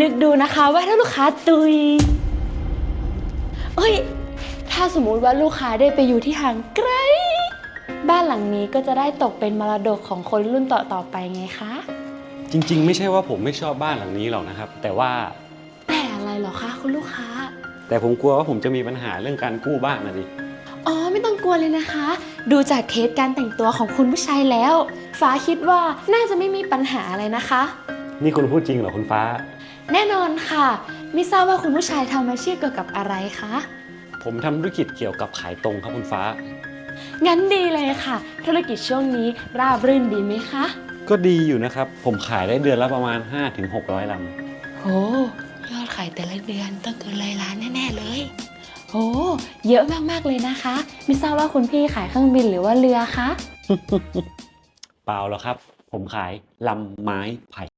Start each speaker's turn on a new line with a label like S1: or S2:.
S1: นึกดูนะคะว่าถ้าลูกค้าตุย เอ้ย ถ้าสมมุติว่าลูกค้าได้ไปอยู่ที่ห่างไกล บ้านหลังนี้ก็จะได้ตกเป็นมรดกของคนรุ่นต่อๆไปไงคะ
S2: จริง ๆ ไม่ใช่ว่าผมไม่ชอบบ้านหลังนี้หรอกนะครับ แต่ว่า
S1: แต่อะไรเหรอคะคุณลูกค้า
S2: แต่ผมกลัวว่าผมจะมีปัญหาเรื่องการกู้บ้านนะดิ
S1: อ๋อไม่ต้องกลัวเลยนะคะ ดูจากเทสการแต่งตัวของคุณผู้ชายแล้ว ฟ้าคิดว่าน่าจะไม่มีปัญหาอะไรนะคะ
S2: นี่คุณพูดจริงเหรอคุณฟ้า
S1: แน่นอนค่ะ ไม่ทราบว่าคุณผู้ชายทำอาชีพเกี่ยวกับอะไรคะ
S2: ผมทำธุรกิจเกี่ยวกับขายตรงครับคุณฟ้า
S1: งั้นดีเลยค่ะ ธุรกิจช่วงนี้ราบรื่นดีไหมคะ
S2: ก็ดีอยู่นะครับ ผมขายได้เดือนละประมาณ 5-600ล
S1: โห ยอดขายแต่ละเดือนต้องเกินร้อยล้านแน่ๆเลย โห เยอะมากๆเลยนะคะ ไม่ทราบว่าคุณพี่ขายเครื่องบินหรือว่าเรือคะำ
S2: เปล่าหรอกครับ ผมขายลำไม้ไผ่